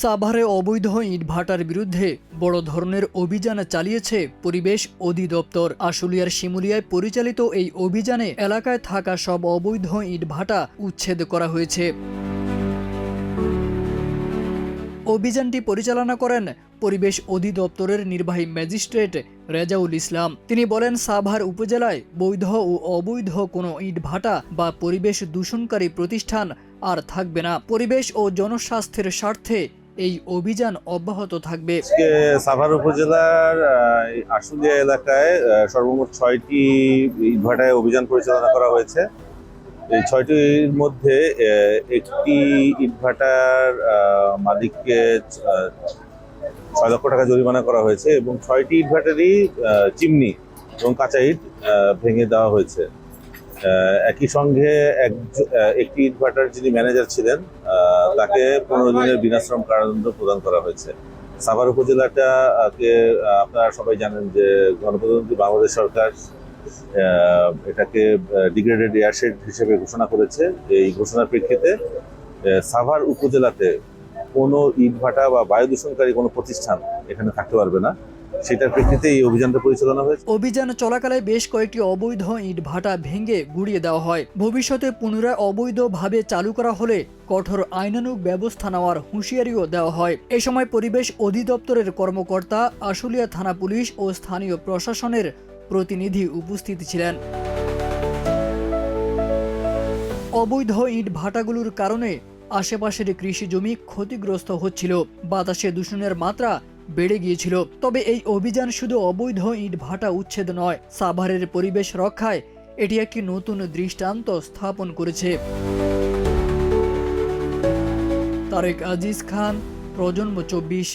সাভারে অবৈধ ইটভাটার বিরুদ্ধে বড় ধরনের অভিযান চালিয়েছে পরিবেশ অধিদপ্তর। আশুলিয়ার শিমুলিয়ায় পরিচালিত এই অভিযানে এলাকায় থাকা সব অবৈধ ইটভাটা উচ্ছেদ করা হয়েছে। অভিযানটি পরিচালনা করেন পরিবেশ অধিদপ্তরের নির্বাহী ম্যাজিস্ট্রেট রেজাউল ইসলাম। তিনি বলেন, সাভার উপজেলায় বৈধ ও অবৈধ কোনো ইটভাটা বা পরিবেশ দূষণকারী প্রতিষ্ঠান আর থাকবে না। পরিবেশ ও জনস্বাস্থ্যের স্বার্থে এই অভিযান অব্যাহত থাকবে। সাভার উপজেলার আশুলিয়া এলাকায় সর্বমোট ছয়টি ইটভাটায় অভিযান পরিচালনা করা হয়েছে। এই ছয়টির মধ্যে একটি ইটভাটার মালিককে ছয় লক্ষ টাকা জরিমানা করা হয়েছে এবং ছয়টি ইটভাটারই চিমনি এবং কাঁচা ইট ভেঙে দেওয়া হয়েছে। একই সঙ্গে এক একটি ইটভাটার যিনি ম্যানেজার ছিলেন তাকে পনেরো দিনের বিনাশ্রম কারাদণ্ড প্রদান করা হয়েছে। সাভার উপজেলাটা আহ, কে আহ, আপনারা সবাই জানেন যে গণপ্রজাতন্ত্রী বাংলাদেশ সরকার এটাকে ডিগ্রেডেড এয়ারশেড হিসেবে ঘোষণা করেছে এই ঘোষণার প্রেক্ষিতে সাভার উপজেলাতে কোনো ইটভাটা বা বায়ু দূষণকারী কোনো প্রতিষ্ঠান এখানে থাকতে পারবে না। সেটার প্রেক্ষিতে এই অভিযানটা পরিচালনা হয়েছে। অভিযান চলাকালে বেশ কয়েকটি অবৈধ ইটভাটা ভেঙে গুড়িয়ে দেওয়া হয়। ভবিষ্যতে পুনরায় অবৈধভাবে চালু করা হলে কঠোর আইনানুগ ব্যবস্থা নেওয়ার হুঁশিয়ারিও দেওয়া হয়। এ সময় পরিবেশ অধিদপ্তরের কর্মকর্তা, আশুলিয়া থানা পুলিশ ও স্থানীয় প্রশাসনের প্রতিনিধি উপস্থিত ছিলেন। অবৈধ ইট ভাটাগুলোর কারণে আশেপাশের কৃষি জমি ক্ষতিগ্রস্ত হচ্ছিল। বাতাসে দূষণের মাত্রা বেড়ে গিয়েছিল। তবে এই অভিযান শুধু অবৈধ ইট ভাটা উচ্ছেদ নয়, সাভারের পরিবেশ রক্ষায় এটি একটি নতুন দৃষ্টান্ত স্থাপন করেছে। তারেক আজিজ খান, প্রজন্ম চব্বিশ।